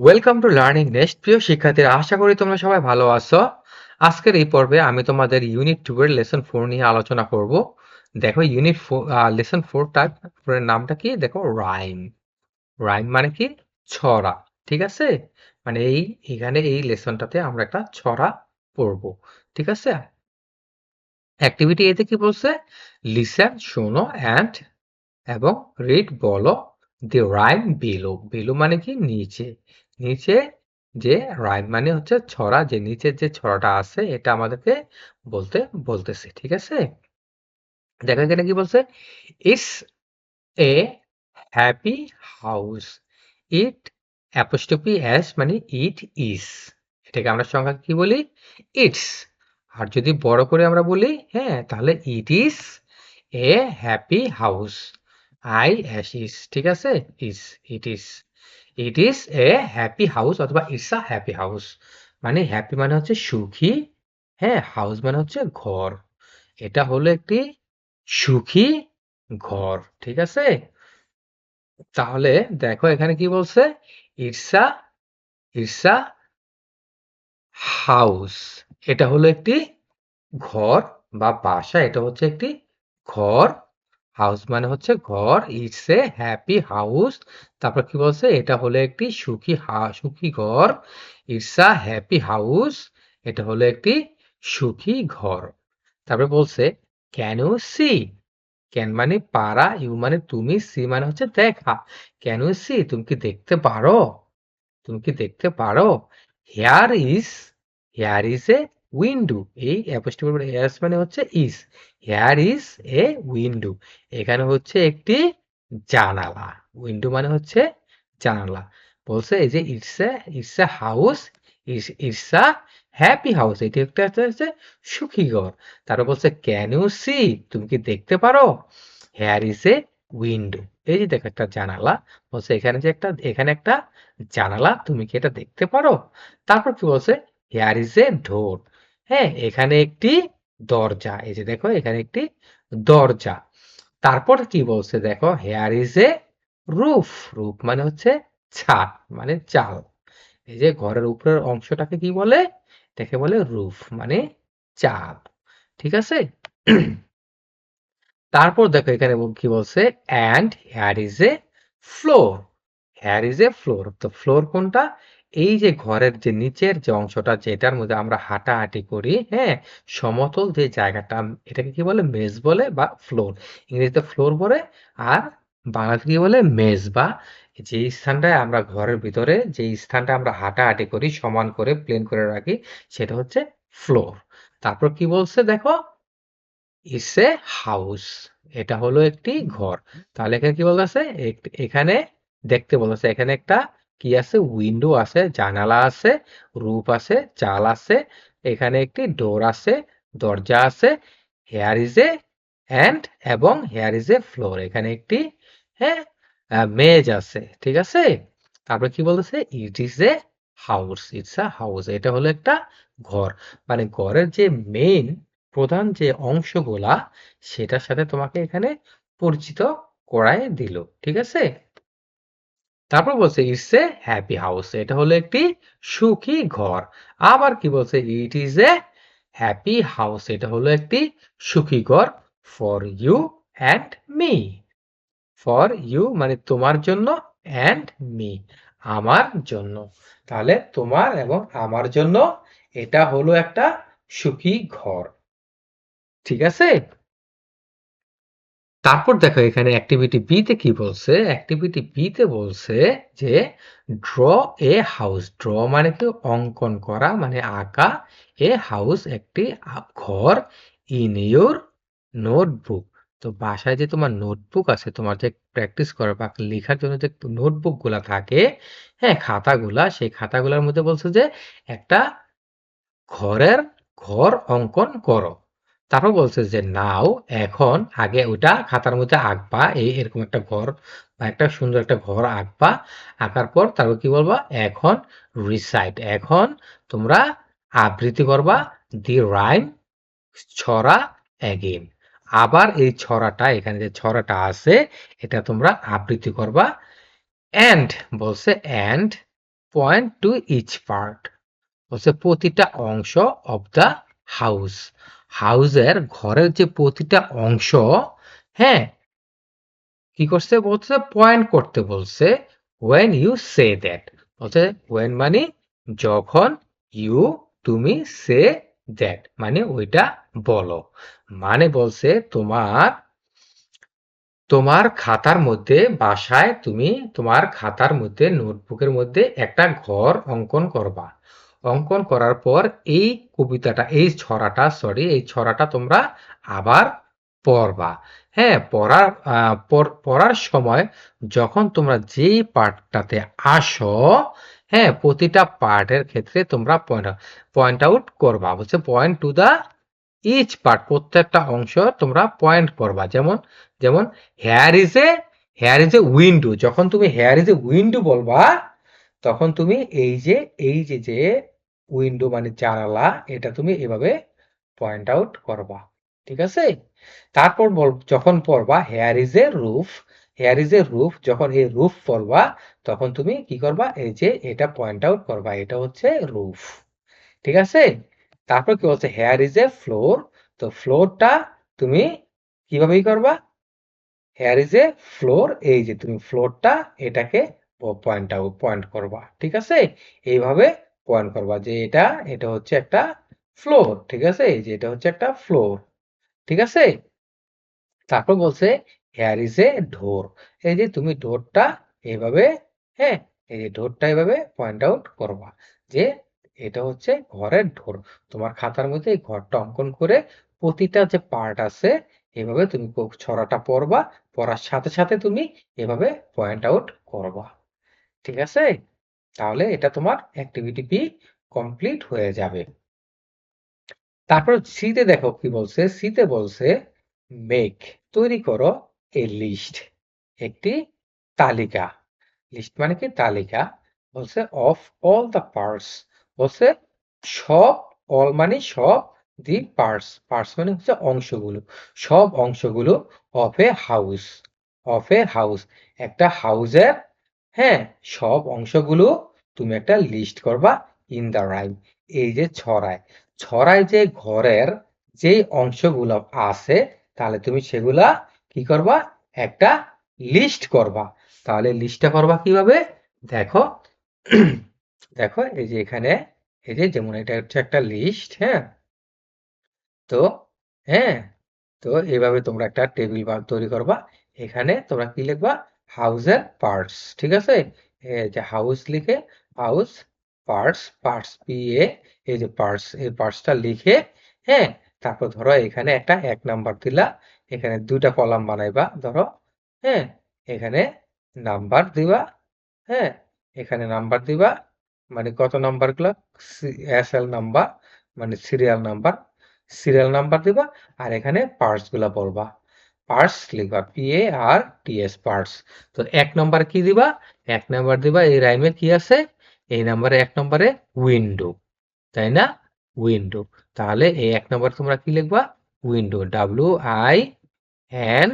Welcome to learning next প্রিয় শিক্ষার্থীরা, আশা করি তোমরা সবাই ভালো আছো। আজকের এই পর্বে আমি তোমাদের ইউনিট টু এর লেসন ফোর নিয়ে আলোচনা করব। দেখো ইউনিট ফোর লেসন ফোরটা ফোরের নামটা কি? দেখো রাইম রাইম মানে কি? ছড়া। ঠিক আছে? মানে এই, এখানে এই লেসনটাতে আমরা একটা ছড়া পড়ব। ঠিক আছে? অ্যাক্টিভিটি এতে কি বলছে? লিসেন শোনো অ্যান্ড এবং রিড বলো। দি রাইম বিলো বিলো মানে কি? নিচে। নিচে যে রাইম মানে হচ্ছে ছড়া, যে নিচের যে ছড়াটা আছে, এটা আমাদেরকে বলতে, বলতেছে, ঠিক আছে? দেখো এখানে কি বলছে? It's a happy house it apostrophe S মানে ইট ইস এটাকে আমরা সংখ্যা কি বলি? ইটস আর যদি বড় করে আমরা বলি হ্যাঁ তাহলে it is a happy house I S is ঠিক আছে? Is it is it is a happy house অথবা ইটস আ হ্যাপি হাউস মানে হ্যাপি মানে হচ্ছে সুখী। হ্যাঁ হাউস মানে হচ্ছে ঘর। এটা হলো একটি সুখী ঘর, ঠিক আছে? তাহলে দেখো এখানে কি বলছে? ইটস ইটস হাউস এটা হলো একটি ঘর বা বাসা, এটা হচ্ছে একটি ঘর। হাউস মানে হচ্ছে ঘর, ইটস এ হ্যাপি হাউস। তারপর কি বলছে? এটা হলো একটি সুখী সুখী ঘর। It's a happy house. এটা হলো একটি সুখী ঘর। তারপরে বলছে ক্যান ইউ সি ক্যান মানে পারা, ইউ মানে তুমি, সি মানে হচ্ছে দেখা। ক্যান ইউ সি তুমি কি দেখতে পারো? তুমি কি দেখতে পারো? Here is here is a window এই অ্যাপোস্ট্রফি এস মানে হচ্ছে is here is a window এখানে হচ্ছে একটি জানালা উইন্ডো মানে হচ্ছে জানালা, বলছে এই যে it's a it's a house it's a happy house এটি একটা হচ্ছে সুখী ঘর, তারপর বলছে ক্যান ইউ সি তুমি কি দেখতে পারো? হেয়ার ইজ এ উইন্ডো এই যে দেখো একটা জানালা, বলছে এখানে যে একটা, এখানে একটা জানালা, তুমি কি এটা দেখতে পারো? তারপর কি বলছে? হেয়ার ইজ এ ডোর হ্যাঁ এখানে একটি দরজা, এই যে দেখো এখানে একটি দরজা। তারপর কি বলছে দেখো here is a roof roof মানে হচ্ছে ছাদ মানে চাল। এই যে ঘরের উপরের অংশটাকে কি বলে? এটাকে বলে রুফ মানে চাল। ঠিক আছে? তারপর দেখো এখানে কি বলছে? And here is a floor here is a floor তো ফ্লোর কোনটা? এই যে ঘরের যে নিচের যে অংশটা যেটার মধ্যে আমরা হাঁটাহাঁটি করি হ্যাঁ? সমতল যে জায়গাটা, এটাকে কি বলে? মেজ বলে বা ফ্লোর। ইংরেজিতে ফ্লোর বলে, আর বাংলাতে কি বলে? মেজ বা যে স্থানটায় আমরা ঘরের ভিতরে, যে স্থানটা আমরা হাঁটাহাঁটি করি, সমান করে, প্লেন করে রাখি, সেটা হচ্ছে ফ্লোর। তারপর কি বলছে দেখো? ইটস এ হাউস এটা হলো একটি ঘর। তাহলে এখানে কি বলতেছে? এখানে দেখতে বলতেছে, এখানে একটা কি আছে? উইন্ডো আছে, জানালা আছে রূপ আছে, চাল আছে, এখানে একটি ডোর আছে, দরজা আছে হেয়ার ইজ এ হ্যান্ড এবং হেয়ার ইজ এ ফ্লোর এখানে একটি হ্যাঁ মেজ আছে, ঠিক আছে? তারপরে কি বলতেছে? It is a house it's a house এটা হলো একটা ঘর মানে ঘরের যে মেইন প্রধান যে অংশগুলা, সেটার সাথে তোমাকে এখানে পরিচিত করায় দিল, ঠিক আছে? তারপর বলছে ইটস এ হ্যাপি হাউস এটা হলো একটি সুখী ঘর। আবার কি বলছে it is a happy house এটা হলো একটি সুখী ঘর for you and me for you মানে তোমার জন্য অ্যান্ড মি আমার জন্য। তাহলে তোমার এবং আমার জন্য এটা হলো একটা সুখী ঘর। ঠিক আছে? তারপর দেখো এখানে অ্যাক্টিভিটি বি তে কি বলছে? অ্যাক্টিভিটি বি তে বলছে যে ড্র এ হাউস ড্র মানে কি অঙ্কন করা মানে আঁকা। এ হাউস একটি ঘর ইন ইউর নোটবুক তো বাসায় যে তোমার নোটবুক আছে, তোমার যে প্র্যাকটিস করার বা লেখার জন্য যে নোটবুকগুলা থাকে হ্যাঁ খাতাগুলা, সেই খাতাগুলোর মধ্যে বলছে যে একটা ঘরের ঘর অঙ্কন করো। তারপর বলছে যে, নাও, এখন আগে ওটা খাতার মধ্যে আঁকবা, এই এরকম একটা ঘর বা একটা সুন্দর একটা ঘর আঁকবা। আঁকার পর তারপর কি বলবা? এখন রিসাইট এখন তোমরা আবৃত্তি করবা, দি রাইম ছড়া অ্যাগেন আবার এই ছড়াটা, এখানে যে ছড়াটা আছে, এটা তোমরা আবৃত্তি করবা। অ্যান্ড বলছে and point to each part. বলছে, প্রতিটা অংশ অফ দ্য হাউস। হাউসের ঘরের যে প্রতিটা অংশ হ্যাঁ কি করছে বলছে? পয়েন্ট করতে বলছে ওয়েন ইউ সে দ্যাট বলছে ওয়েন মানে যখন ইউ তুমি সে দ্যাট মানে ওইটা বলো। মানে বলছে তোমার তোমার খাতার মধ্যে বাসায় তুমি তোমার খাতার মধ্যে নোটবুকের মধ্যে একটা ঘর অঙ্কন করবা। অঙ্কন করার পর এই কবিতাটা, এই ছড়াটা সরি এই ছড়াটা তোমরা আবার পড়বা। হ্যাঁ পড়ার পড়ার সময় যখন তোমরা যেই পার্টটাতে আসো হ্যাঁ প্রতিটা পার্টের ক্ষেত্রে তোমরা পয়েন্ট পয়েন্ট আউট করবা। বলছে point to the each part প্রত্যেকটা অংশ তোমরা পয়েন্ট করবা যেমন যেমন here is a here is a window যখন তুমি হেয়ার ইজ এ উইন্ডো বলবা তখন তুমি এই যে এই যে যে উইন্ডো মানে জানালা, এটা তুমি এভাবে পয়েন্ট আউট করবা, ঠিক আছে? তারপর যখন পড়বা here is a roof here is a roof যখন এই রুফ পড়বা, তখন তুমি কি করবা? এই যে, এটা পয়েন্ট আউট করবা, এটা হচ্ছে রুফ ঠিক আছে? তারপর কি বলছে? হেয়ার ইজ এ ফ্লোর তো ফ্লোরটা তুমি কিভাবেই করবা? হেয়ার ইজ এ ফ্লোর এই যে, তুমি ফ্লোরটা এটাকে পয়েন্ট আউট পয়েন্ট করবা, ঠিক আছে? এইভাবে পয়েন্ট করবা যে এটা এটা হচ্ছে একটা ফ্লোর ঠিক আছে? এই যে এটা হচ্ছে একটা ফ্লোর ঠিক আছে? তারপর বলছে হেয়ার ইজ এ ঢোর এই যে তুমি ঢোরটা এইভাবে হ্যাঁ? এই যে ঢোরটা এইভাবে পয়েন্ট আউট করবা যে এটা হচ্ছে ঘরের ঢোর তোমার খাতার মধ্যে এই ঘরটা অঙ্কন করে প্রতিটা যে পার্ট আছে এভাবে তুমি ছড়াটা পড়বা, পড়ার সাথে সাথে তুমি এভাবে পয়েন্ট আউট করবা। ঠিক আছে? তাহলে এটা তোমার অ্যাক্টিভিটি বি কমপ্লিট হয়ে যাবে। তারপর সিতে দেখো কি বলছে? সিতে বলছে মেক তৈরি করো এ লিস্ট একটি তালিকা। লিস্ট মানে কি? তালিকা। বলছে অফ অল দ্য পার্টস বলছে সব অল মানে সব দি পার্টস পার্টস মানে হচ্ছে অংশগুলো। সব অংশগুলো of a house of a house একটা হাউসের হ্যাঁ সব অংশগুলো তুমি একটা লিস্ট করবা ইন দা রাইম এই যে ছড়ায়। ছড়ায় যে ঘরের যে অংশগুলো আছে, তাহলে তুমি সেগুলা কি করবা? একটা লিস্ট করবা। তাহলে লিস্টটা করবা কীভাবে? দেখো দেখো, এই যে এখানে, এই যে যেমন এটা হচ্ছে একটা লিস্ট হ্যাঁ? তো হ্যাঁ তো এইভাবে তোমরা একটা টেবিল বার তৈরি করবা। এখানে তোমরা কি লিখবা? হাউসের পার্টস ঠিক আছে? যে হাউস লিখে house parts parts P A এই যে পার্টস এই পার্টসটা লিখে হ্যাঁ? তারপর ধরো এখানে একটা এক নাম্বার দিলা, এখানে দুইটা কলাম বানাইবা, ধরো হ্যাঁ? এখানে নাম্বার দিবা হ্যাঁ? এখানে নাম্বার দিবা মানে কত নাম্বারগুলো? এস এল নাম্বার মানে সিরিয়াল নাম্বার সিরিয়াল নাম্বার দিবা, আর এখানে পার্টসগুলা বলবা। পার্টস লিখবা P A R T S parts তো এক নম্বর কি দিবা? এক নাম্বার দিবা, এই রাইমে কি আছে? এই নাম্বারে এক নম্বরে উইন্ডো তাই না? উইন্ডো তাহলে এই এক নম্বর তোমরা কি লিখবা? উইন্ডো ডাব্লিউ আই এন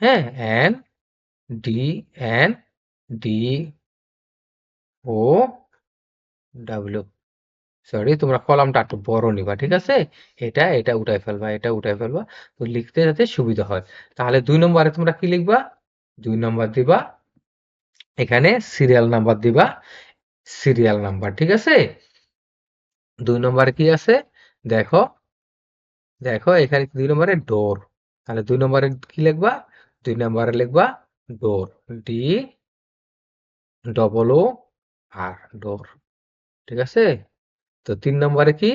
হ্যাঁ N D N D O W sorry তোমরা কলামটা একটু বড় নিবা, ঠিক আছে? এটা এটা উঠাই ফেলবা, এটা উঠাই ফেলবা, তো লিখতে যাতে সুবিধা হয়। তাহলে দুই নম্বরে তোমরা কি লিখবা? দুই নম্বর দিবা, এখানে সিরিয়াল নাম্বার দিবা সিরিয়াল নাম্বার ঠিক আছে? দুই নম্বরে কি আছে? দেখো দেখো, এখানে দুই নম্বরে ডোর তাহলে দুই নম্বরে কি লিখবা? দুই নম্বরে লিখবা door D double O R door ঠিক আছে? তো তিন নম্বরে কি?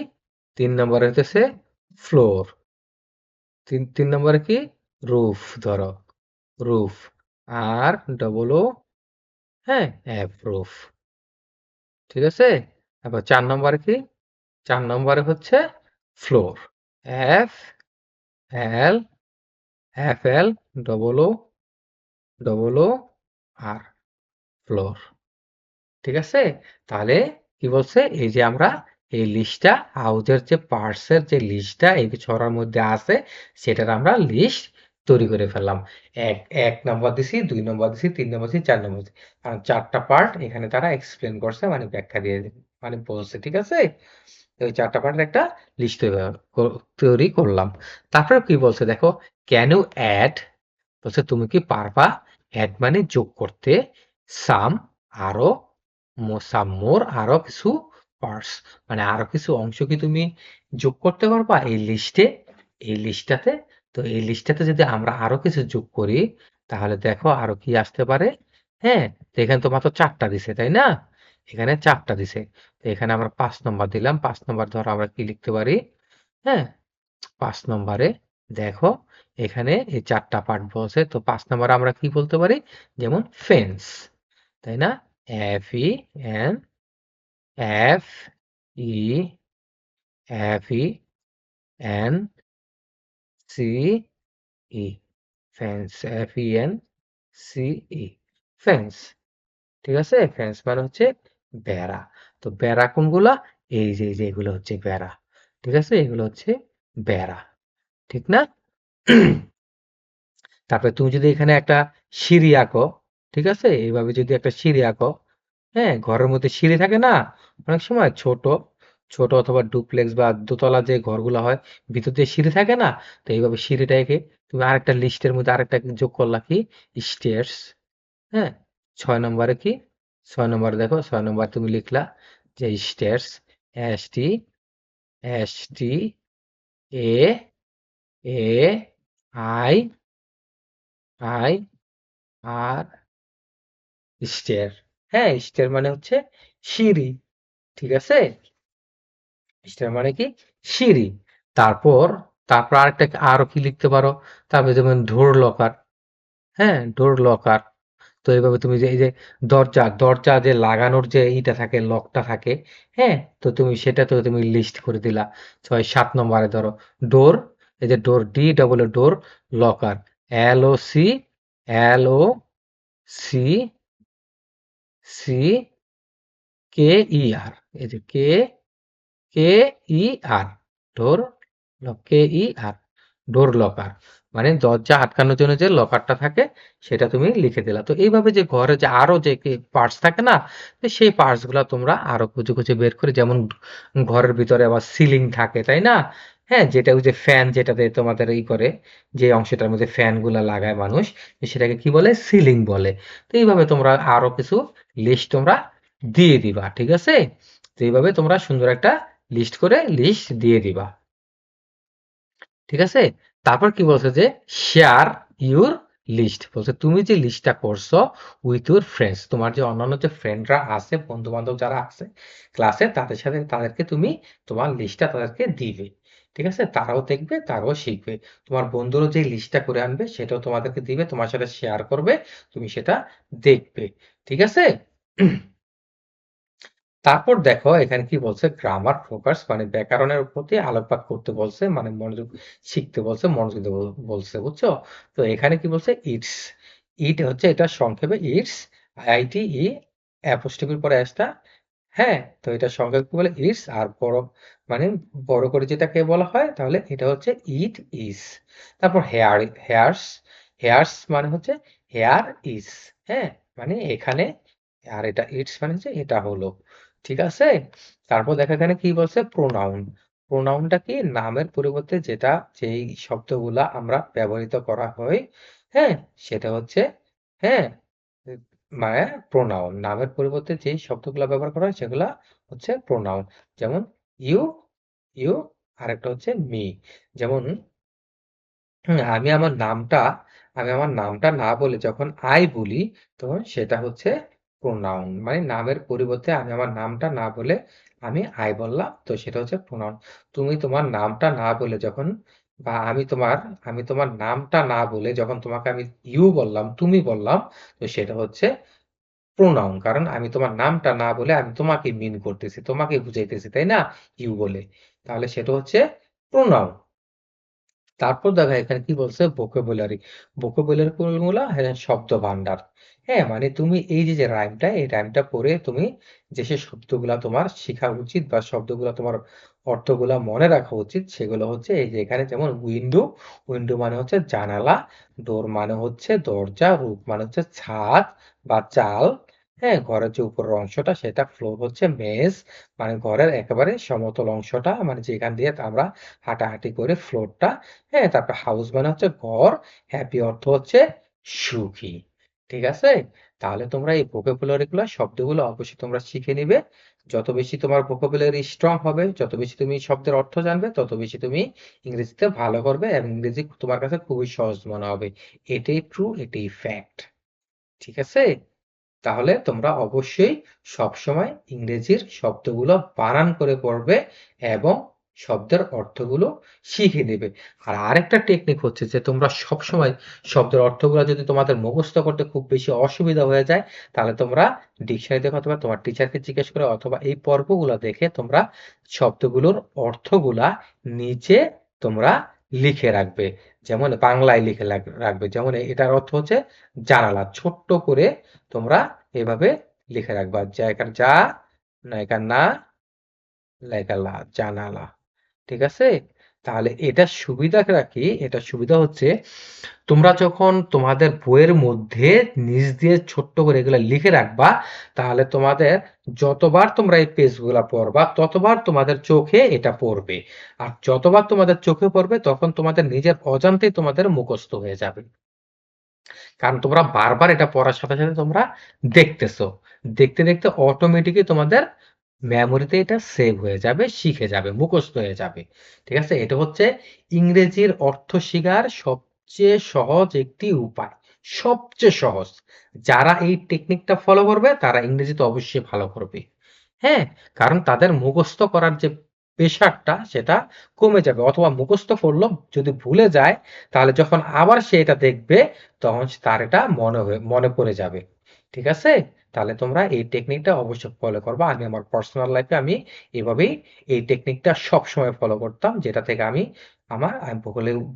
তিন নম্বরে হতেছে ফ্লোর। তিন তিন নম্বরে কি? রুফ, ধরো। রুফ। আর ডবল ও হ্যাঁ এফ রুফ ঠিক আছে? তারপর চার নম্বরে কি? চার নম্বরে হচ্ছে floor F L F L double O double O R floor ঠিক আছে? তাহলে কি বলছে? এই যে আমরা এই লিস্টটা হাউজের যে পার্টসের যে লিস্টটা এই ছড়ার মধ্যে আছে, সেটার আমরা লিস্ট তৈরি করে ফেললাম। এক এক নম্বর দিছি, দুই নম্বর দিছি, তিন নম্বর দিছি, চার নম্বর দিছি। কারণ চারটা পার্ট এখানে তারা এক্সপ্লেন করছে মানে ব্যাখ্যা দিয়ে মানে বলছে, ঠিক আছে? ওই চারটা পার্টের একটা লিস্ট তৈরি করলাম। তারপরে কি বলছে, দেখো ক্যান ইউ অ্যাড বলছে, তুমি কি পারবা অ্যাড মানে যোগ করতে? সাম আরও সাম মোর আরও কিছু পার্টস মানে আরও কিছু অংশ কি তুমি যোগ করতে পারবা এই লিস্টে এই লিস্টটাতে তো এই লিস্টটাতে যদি আমরা আরও কিছু যোগ করি, তাহলে দেখো আরও কি আসতে পারে? হ্যাঁ তো এখানে তো মাত্র চারটা দিছে, তাই না? এখানে চারটা দিছে। তো এখানে আমরা পাঁচ নম্বর দিলাম। পাঁচ নম্বর ধর আমরা কি লিখতে পারি? হ্যাঁ পাঁচ নম্বরে দেখো, এখানে এই চারটা পার্ট বলছে। তো পাঁচ নম্বরে আমরা কি বলতে পারি? যেমন ফেন্স তাই না? F E N F E F E N C E fence F E N C E fence ঠিক আছে? ফেন্স মানে হচ্ছে বেড়া। তো বেড়া কোনগুলা? এই যে এই যে, এগুলো হচ্ছে বেড়া। ঠিক আছে? এগুলো হচ্ছে বেড়া। ঠিক না? তারপরে তুমি যদি এখানে একটা সিঁড়ি আঁকো, ঠিক আছে? এইভাবে যদি একটা সিঁড়ি আঁকো হ্যাঁ ঘরের মধ্যে সিঁড়ি থাকে না? অনেক সময় ছোট ছোট অথবা ডুপ্লেক্স বা দোতলা যে ঘরগুলো হয়, ভিতর দিয়ে সিঁড়ি থাকে না? তো এইভাবে সিঁড়িটা এঁকে তুমি আরেকটা লিস্টের মধ্যে আরেকটা যোগ করলা কি? স্টেয়ার্স হ্যাঁ? ছয় নম্বরে কি? ছয় নম্বরে দেখো, ছয় নম্বর তুমি লিখলা যে stairs S T S T A A I I R stair হ্যাঁ স্টেয়ার মানে হচ্ছে সিঁড়ি, ঠিক আছে? স্টেয়ার মানে কি? সিঁড়ি। তারপর তারপর আরেকটা আরও কি লিখতে পারো? তারপরে যেমন ডোর লকার হ্যাঁ ডোর লকার। তো এইভাবে তুমি যে, এই যে দরজা দরজা যে লাগানোর যে ইটা থাকে, লকটা থাকে হ্যাঁ তো তুমি সেটা তো তুমি লিস্ট করে দিলা। ছয় সাত নম্বরে ধরো, ডোর, এই যে door D double door locker, L O C, L O C C K E R এই যে K K E R door K E R door locker মানে দরজা আটকানোর জন্য যে লকারটা থাকে, সেটা তুমি লিখে দিলা। তো এইভাবে যে ঘরে যে আরও যে পার্টস থাকে না সেই পার্টসগুলা তোমরা আরও খুঁজে খুঁজে বের করে, যেমন ঘরের ভিতরে আবার সিলিং থাকে, তাই না? হ্যাঁ যেটা ওই যে ফ্যান যেটাতে তোমাদের ই করে, যে অংশটার মধ্যে ফ্যানগুলা লাগায় মানুষ সেটাকে কি বলে? সিলিং বলে। তো এইভাবে তোমরা আরও কিছু লিস্ট তোমরা দিয়ে দিবা, ঠিক আছে? তো এইভাবে তোমরা সুন্দর একটা লিস্ট করে লিস্ট দিয়ে দিবা। ঠিক আছে? তারপর কি বলছে যে শেয়ার ইউর লিস্ট বলছে, তুমি যে লিস্টটা করছ উইথ ইউর ফ্রেন্ডস তোমার যে অন্যান্য যে ফ্রেন্ডরা আছে বন্ধু বান্ধব যারা আছে ক্লাসে তাদের সাথে তাদেরকে তুমি তোমার লিস্টটা তাদেরকে দিবে। ঠিক আছে? তারাও দেখবে, তারাও শিখবে। তোমার বন্ধুরও যে লিস্টটা করে আনবে, সেটাও তোমাদেরকে দিবে, তোমার সাথে শেয়ার করবে, তুমি সেটা দেখবে। ঠিক আছে? তারপর দেখো, এখানে কি বলছে? গ্রামার ফোকাস মানে ব্যাকরণের প্রতি আলোকপাত করতে বলছে মানে মনোযোগ শিখতে বলছে, মনোযোগ বলছে, বুঝছ? তো এখানে কি বলছে? ইটস ইট হচ্ছে এটা সংক্ষেপে ইটস আইআইটি ই অ্যাপোস্ট্রফির পরে এসটা হ্যাঁ তো এটা সংক্ষেপে বলে ইটস আর বড় মানে বড় করে যেটাকে বলা হয়, তাহলে এটা হচ্ছে ইট ইজ তারপর হেয়ার, হেয়ার্স হেয়ার্স মানে হচ্ছে হেয়ার ইজ হ্যাঁ মানে এখানে, আর এটা ইটস মানে হচ্ছে এটা হলো, ঠিক আছে? তারপর দেখা এখানে কি বলছে? প্রোনাউন প্রোনাউনটা কি? নামের পরিবর্তে যেটা, যেই শব্দগুলা আমরা ব্যবহৃত করা হয় হ্যাঁ সেটা হচ্ছে হ্যাঁ মানে প্রোনাউন নামের পরিবর্তে যেই শব্দগুলা ব্যবহার করা হয়, সেগুলা হচ্ছে প্রোনাউন যেমন, ইউ ইউ আরেকটা হচ্ছে মি যেমন আমি আমার নামটা, আমি আমার নামটা না বলে যখন আই বলি, তখন সেটা হচ্ছে প্রোনাউন মানে নামের পরিবর্তে আমি আমার নামটা না বলে আমি আই বললাম, তো সেটা হচ্ছে প্রোনাউন তুমি তোমার নামটা না বলে যখন বা আমি তোমার আমি তোমার নামটা না বলে যখন তোমাকে আমি ইউ বললাম, তুমি বললাম, তো সেটা হচ্ছে প্রোনাউন কারণ আমি তোমার নামটা না বলে আমি তোমাকে মিন করতেছি, তোমাকে বুঝাইতেছি, তাই না? ইউ বলে। তাহলে সেটা হচ্ছে প্রোনাউন তারপর দেখো এখানে কি বলছে? Vocabulary. Vocabulary গুলো হ্যাঁ শব্দ ভান্ডার হ্যাঁ মানে তুমি এই যে যে রাইমটা এই রাইমটা পড়ে তুমি যে, সে শব্দগুলা তোমার শেখা উচিত বা শব্দগুলা তোমার অর্থগুলা মনে রাখা উচিত, সেগুলো হচ্ছে এই যে এখানে যেমন উইন্ডো উইন্ডো মানে হচ্ছে জানালা ডোর মানে হচ্ছে দরজা রুফ মানে হচ্ছে ছাদ বা চাল। হ্যাঁ ঘরের যে উপরের অংশটা সেটা ফ্লোর হচ্ছে মেঝ মানে ঘরের একেবারে সমতল অংশটা মানে যেখান দিয়ে আমরা হাঁটাহাঁটি করে ফ্লোরটা হ্যাঁ তারপর হাউস মানে হচ্ছে ঘর হ্যাপি অর্থ হচ্ছে সুখী, ঠিক আছে? তাহলে তোমরা এই ভোকাবুলারি গুলো, শব্দগুলো অবশ্যই তোমরা শিখে নিবে। যত বেশি তোমার ভোকাবুলারি স্ট্রং হবে, যত বেশি তুমি শব্দের অর্থ জানবে, তত বেশি তুমি ইংরেজিতে ভালো করবে এবং ইংরেজি তোমার কাছে খুবই সহজ মনে হবে। এটাই ট্রু এটাই ফ্যাক্ট ঠিক আছে? তাহলে তোমরা অবশ্যই সবসময় ইংরেজির শব্দগুলো বানান করে পড়বে এবং শব্দের অর্থগুলো শিখে নেবে। আর আরেকটা টেকনিক হচ্ছে যে তোমরা সবসময় শব্দের অর্থগুলো যদি তোমাদের মুখস্থ করতে খুব বেশি অসুবিধা হয়ে যায়, তাহলে তোমরা ডিকশনারি দেখো অথবা তোমার টিচারকে জিজ্ঞেস করে অথবা এই পর্বগুলো দেখে তোমরা শব্দগুলোর অর্থগুলা নিচে তোমরা লিখে রাখবে। যেমন বাংলায় লিখে রাখবে, যেমন এটার অর্থ হচ্ছে জানালা, ছোট্ট করে তোমরা এভাবে লিখে রাখবা। জায়গার যা নায়িকার না লেখালা জানালা, ঠিক আছে? তাহলে এটা সুবিধা কি? এটা সুবিধা হচ্ছে তোমরা যখন তোমাদের বইয়ের মধ্যে নিচ দিয়ে ছোট্ট করে এগুলো লিখে রাখবা, তাহলে তোমাদের যতবার তোমরা এই পেজগুলা পড়বা, ততবার তোমাদের চোখে এটা পড়বে। আর যতবার তোমাদের চোখে পড়বে, তখন তোমাদের নিজের অজান্তেই তোমাদের মুখস্থ হয়ে যাবে। কারণ তোমরা বারবার এটা পড়ার সাথে সাথে তোমরা দেখতেছো। দেখতে দেখতে অটোমেটিকই তোমাদের মেমোরিতে এটা সেভ হয়ে যাবে, শিখে যাবে, মুখস্থ হয়ে যাবে। ঠিক আছে? এটা হচ্ছে ইংরেজির অর্থ শেখার সবচেয়ে সহজ একটি উপায়। সবচেয়ে সহজ। যারা এই টেকনিকটা ফলো করবে, তারা ইংরেজিতে অবশ্যই ভালো করবে। হ্যাঁ? কারণ তাদের মুখস্থ করার যে প্রেশারটা সেটা কমে যাবে। অথবা মুখস্থ করল, যদি ভুলে যায়, তাহলে যখন আবার সে এটা দেখবে, তখন তার এটা মনে হয়ে, মনে পড়ে যাবে। ঠিক আছে? তাহলে তোমরা এই টেকনিকটা অবশ্যই ফলো করবা। আমি আমার পার্সোনাল লাইফে আমি এভাবেই এই টেকনিকটা সব সময় ফলো করতাম, যেটা থেকে আমি আমার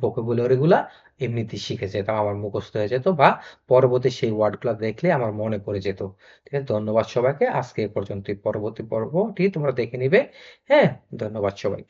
ভোকাবুলারি গুলা এমনিতেই শিখে যেতাম, আমার মুখস্থ হয়ে যেত বা পরবর্তী সেই ওয়ার্ডগুলো দেখলে আমার মনে পড়ে যেত। ঠিক আছে, ধন্যবাদ সবাইকে। আজকে এ পর্যন্তই। পরবর্তী পর্বটি তোমরা দেখে নিবে। হ্যাঁ ধন্যবাদ সবাইকে।